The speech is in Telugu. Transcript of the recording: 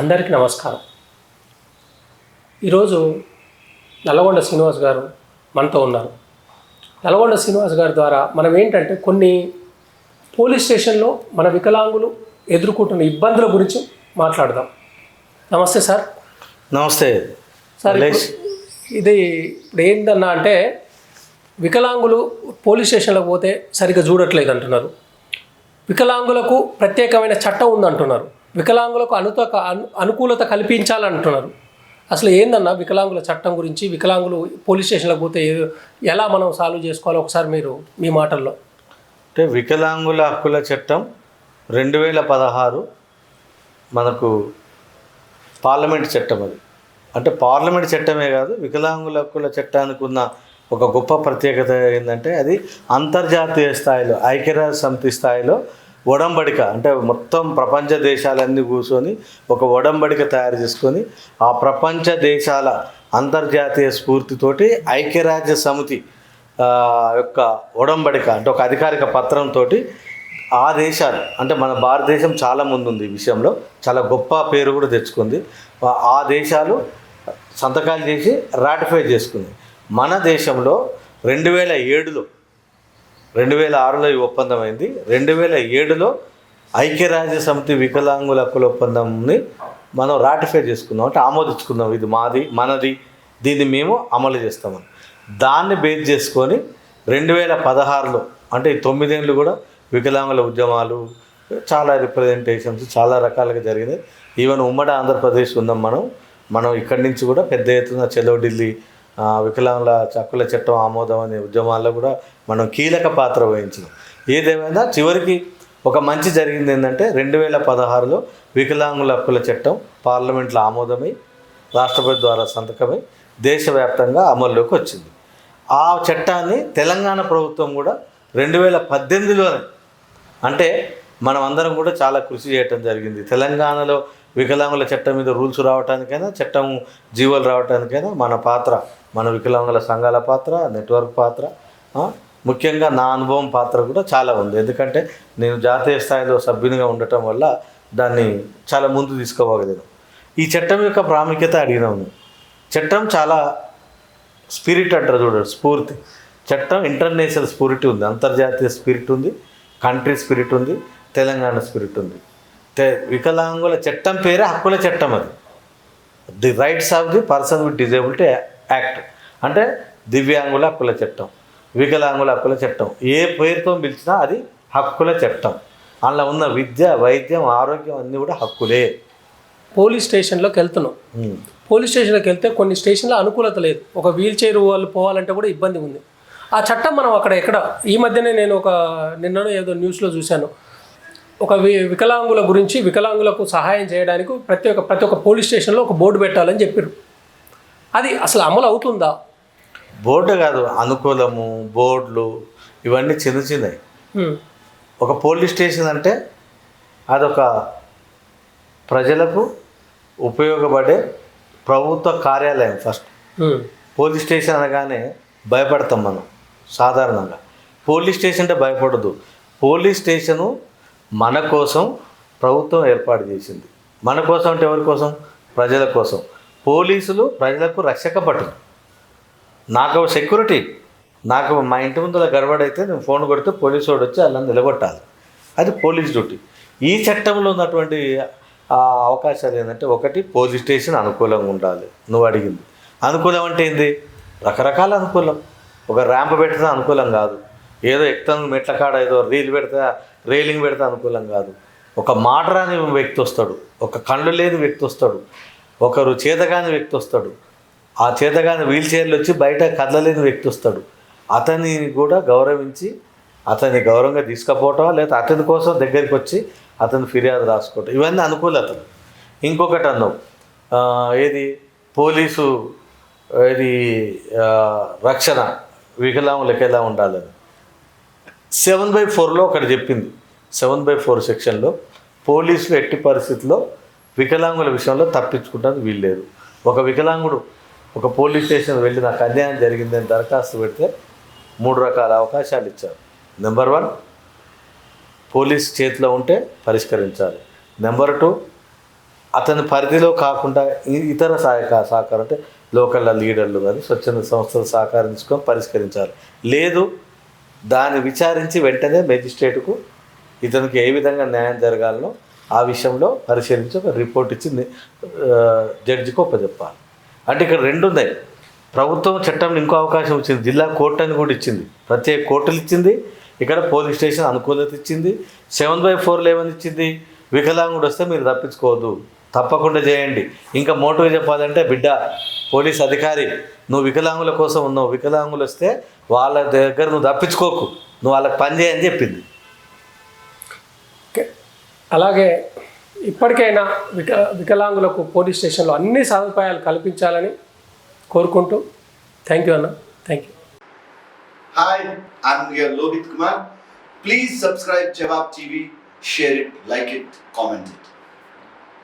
అందరికీ నమస్కారం. ఈరోజు నల్లగొండ శ్రీనివాస్ గారు మనతో ఉన్నారు. నల్గొండ శ్రీనివాస్ గారి ద్వారా మనం ఏంటంటే కొన్ని పోలీస్ స్టేషన్లో మన వికలాంగులు ఎదుర్కొంటున్న ఇబ్బందుల గురించి మాట్లాడదాం. నమస్తే సార్. నమస్తే. సార్ ఇది ఇప్పుడు ఏంటన్నా అంటే వికలాంగులు పోలీస్ స్టేషన్లకు పోతే సరిగ్గా చూడట్లేదు అంటున్నారు. వికలాంగులకు ప్రత్యేకమైన చట్టం ఉందంటున్నారు. వికలాంగులకు అనుత అను అనుకూలత కల్పించాలంటున్నారు. అసలు ఏందన్నా వికలాంగుల చట్టం గురించి వికలాంగులు పోలీస్ స్టేషన్లకు పోతే ఎలా మనం సాల్వ్ చేసుకోవాలో ఒకసారి మీరు మీ మాటల్లో? అంటే వికలాంగుల హక్కుల చట్టం రెండు వేల పదహారు మనకు పార్లమెంట్ చట్టం అది. అంటే పార్లమెంట్ చట్టమే కాదు వికలాంగుల హక్కుల చట్టానికి ఉన్న ఒక గొప్ప ప్రత్యేకత ఏంటంటే అది అంతర్జాతీయ స్థాయిలో ఐక్యరాజ్య సమితి స్థాయిలో ఒడంబడిక అంటే మొత్తం ప్రపంచ దేశాలన్నీ కూర్చొని ఒక ఒడంబడిక తయారు చేసుకొని ఆ ప్రపంచ దేశాల అంతర్జాతీయ స్ఫూర్తితోటి ఐక్యరాజ్య సమితి యొక్క ఒడంబడిక అంటే ఒక అధికారిక పత్రంతో ఆ దేశాలు అంటే మన భారతదేశం చాలా ముందుంది ఈ విషయంలో చాలా గొప్ప పేరు కూడా తెచ్చుకుంది. ఆ దేశాలు సంతకాలు చేసి రాటిఫై చేసుకుంది మన దేశంలో రెండు వేల ఏడులో రెండు వేల ఆరులో ఈ ఒప్పందం అయింది రెండు వేల ఏడులో ఐక్యరాజ్య సమితి వికలాంగుల హక్కుల ఒప్పందంని మనం రాటిఫై చేసుకుందాం అంటే ఆమోదించుకుందాం ఇది మాది మనది దీన్ని మేము అమలు చేస్తామని. దాన్ని బేస్ చేసుకొని రెండు వేల పదహారులో అంటే ఈ తొమ్మిదేళ్ళు కూడా వికలాంగుల ఉద్యమాలు చాలా రిప్రజెంటేషన్స్ చాలా రకాలుగా జరిగినాయి. ఈవెన్ ఉమ్మడి ఆంధ్రప్రదేశ్ ఉన్నాం మనం. మనం ఇక్కడి నుంచి కూడా పెద్ద ఎత్తున చెలో ఢిల్లీ వికలాంగుల హక్కుల చట్టం ఆమోదం అనే ఉద్యమాల్లో కూడా మనం కీలక పాత్ర వహించినాం. ఏదేమైనా చివరికి ఒక మంచి జరిగింది ఏంటంటే రెండు వేల పదహారులో వికలాంగుల హక్కుల చట్టం పార్లమెంట్లో ఆమోదమై రాష్ట్రపతి ద్వారా సంతకమై దేశవ్యాప్తంగా అమల్లోకి వచ్చింది. ఆ చట్టాన్ని తెలంగాణ ప్రభుత్వం కూడా రెండు వేల పద్దెనిమిదిలోనే అంటే మనం అందరం కూడా చాలా కృషి చేయటం జరిగింది. తెలంగాణలో వికలాంగుల చట్టం మీద రూల్స్ రావడానికైనా చట్టం జీవోలు రావడానికైనా మన పాత్ర మన వికలాంగుల సంఘాల పాత్ర నెట్వర్క్ పాత్ర ముఖ్యంగా నా అనుభవం పాత్ర కూడా చాలా ఉంది. ఎందుకంటే నేను జాతీయ స్థాయిలో సభ్యునిగా ఉండటం వల్ల దాన్ని చాలా ముందు తీసుకోగలిగాను ఈ చట్టం యొక్క ప్రాముఖ్యత అడిగినాము చట్టం చాలా స్పిరిట్ అంటారు చూడండి స్ఫూర్తి. చట్టం ఇంటర్నేషనల్ స్ఫూరిటీ ఉంది అంతర్జాతీయ స్పిరిట్ ఉంది కంట్రీ స్పిరిట్ ఉంది తెలంగాణ స్పిరిట్ ఉంది. వికలాంగుల చట్టం పేరే హక్కుల చట్టం అది. The rights of the person with disability act. అంటే దివ్యాంగుల హక్కుల చట్టం వికలాంగుల హక్కుల చట్టం. ఏ పేరుతో పిలిచినా అది హక్కుల చట్టం. అందులో ఉన్న విద్య వైద్యం ఆరోగ్యం అన్నీ కూడా హక్కులే. పోలీస్ స్టేషన్లోకి వెళ్తున్నాం. పోలీస్ స్టేషన్కి వెళ్తే కొన్ని స్టేషన్లో అనుకూలత లేదు. ఒక వీల్ చైర్ వాళ్ళు పోవాలంటే కూడా ఇబ్బంది ఉంది. ఆ చట్టం మనం అక్కడ ఎక్కడ ఈ మధ్యనే నేను ఒక నిన్ననో ఏదో న్యూస్లో చూశాను. ఒక వి వికలాంగుల గురించి వికలాంగులకు సహాయం చేయడానికి ప్రతి ఒక్క ప్రతి ఒక్క పోలీస్ స్టేషన్లో ఒక బోర్డు పెట్టాలని చెప్పారు అది అసలు అమలు అవుతుందా? బోర్డు కాదు అనుకూలము బోర్డులు ఇవన్నీ చిన్న చిన్నవి. ఒక పోలీస్ స్టేషన్ అంటే అదొక ప్రజలకు ఉపయోగపడే ప్రభుత్వ కార్యాలయం ఫస్ట్. పోలీస్ స్టేషన్ అనగానే భయపడతాం మనం సాధారణంగా. పోలీస్ స్టేషన్ అంటే భయపడదు. పోలీస్ స్టేషను మన కోసం ప్రభుత్వం ఏర్పాటు చేసింది. మన కోసం అంటే ఎవరి కోసం? ప్రజల కోసం. పోలీసులు ప్రజలకు రక్షక భటులు నాకు సెక్యూరిటీ నాకు మా ఇంటి ముందర గడబడైతే నేను ఫోన్ కొడితే పోలీసు వాడు వచ్చి అలా నిలబట్టాలి. అది పోలీస్ డ్యూటీ. ఈ చట్టంలో ఉన్నటువంటి అవకాశాలు ఏంటంటే ఒకటి పోలీస్ స్టేషన్ అనుకూలంగా ఉండాలి. నువ్వు అడిగింది. అనుకూలం అంటే ఏంది? రకరకాల అనుకూలం. ఒక ర్యాంప్ పెడితే అనుకూలం కాదు. ఏదో ఎక్కుతాను మెట్ల కాడ ఏదో రీల్ పెడితే రైలింగ్ పెడితే అనుకూలం కాదు. ఒక మాట రాని వ్యక్తి వస్తాడు. ఒక కళ్ళు లేని వ్యక్తి వస్తాడు. ఒకరు చేతగాని వ్యక్తి వస్తాడు. ఆ చేతగాని వీల్ చైర్లు వచ్చి బయట కదలలేని వ్యక్తి వస్తాడు. అతనిని కూడా గౌరవించి అతన్ని గౌరవంగా తీసుకుపోవటం లేదా అతని కోసం దగ్గరికి వచ్చి అతని ఫిర్యాదు రాసుకోవటం. ఇవన్నీ అనుకూలతలు. ఇంకొకటి అన్నావు. ఏది? పోలీసు ఇది రక్షణ. వికలాంగులకు ఎలా ఉండాలని. సెవెన్ బై ఫోర్లో ఒకటి చెప్పింది. సెవెన్ బై ఫోర్ సెక్షన్లో పోలీసులు ఎట్టి పరిస్థితుల్లో వికలాంగుల విషయంలో తప్పించుకుంటానికి వీల్లేదు. ఒక వికలాంగుడు ఒక పోలీస్ స్టేషన్ వెళ్ళి నాకు అన్యాయం జరిగిందని దరఖాస్తు పెడితే మూడు రకాల అవకాశాలు ఇచ్చారు. నెంబర్ వన్ పోలీస్ చేతిలో ఉంటే పరిష్కరించాలి. నెంబర్ టూ అతని పరిధిలో కాకుండా ఇతర సహాయక సహకారం అంటే లోకల్ లీడర్లు కానీ స్వచ్ఛంద సంస్థలు సహకరించుకొని పరిష్కరించాలి. లేదు దాన్ని విచారించి వెంటనే మెజిస్ట్రేట్కు ఇతనికి ఏ విధంగా న్యాయం జరగాలనో ఆ విషయంలో పరిశీలించి ఒక రిపోర్ట్ ఇచ్చి జడ్జికి ఒప్పచెప్పాలి అంటే ఇక్కడ రెండు ఉన్నాయి. ప్రభుత్వం చట్టం ఇంకో అవకాశం ఇచ్చింది. జిల్లా కోర్టు అని కూడా ఇచ్చింది. ప్రత్యేక కోర్టులు ఇచ్చింది. ఇక్కడ పోలీస్ స్టేషన్ అనుకూలత ఇచ్చింది. సెవెన్ బై ఫోర్లో ఏమని ఇచ్చింది. వికలాంగుడు వస్తే మీరు తప్పించుకోవద్దు. తప్పకుండా చేయండి. ఇంకా మోటుగా చెప్పాలంటే బిడ్డ పోలీస్ అధికారి నువ్వు వికలాంగుల కోసం ఉన్నావు వికలాంగులు వస్తే వాళ్ళ దగ్గర నువ్వు తప్పించుకోకు నువ్వు వాళ్ళకి పని చేయని చెప్పింది ఓకే. అలాగే ఇప్పటికైనా విక వికలాంగులకు పోలీస్ స్టేషన్లో అన్ని సదుపాయాలు కల్పించాలని కోరుకుంటూ థ్యాంక్ యూ అన్న thank you I'm your Lohit Kumar. Please subscribe Jawab TV, share it, like it, comment it.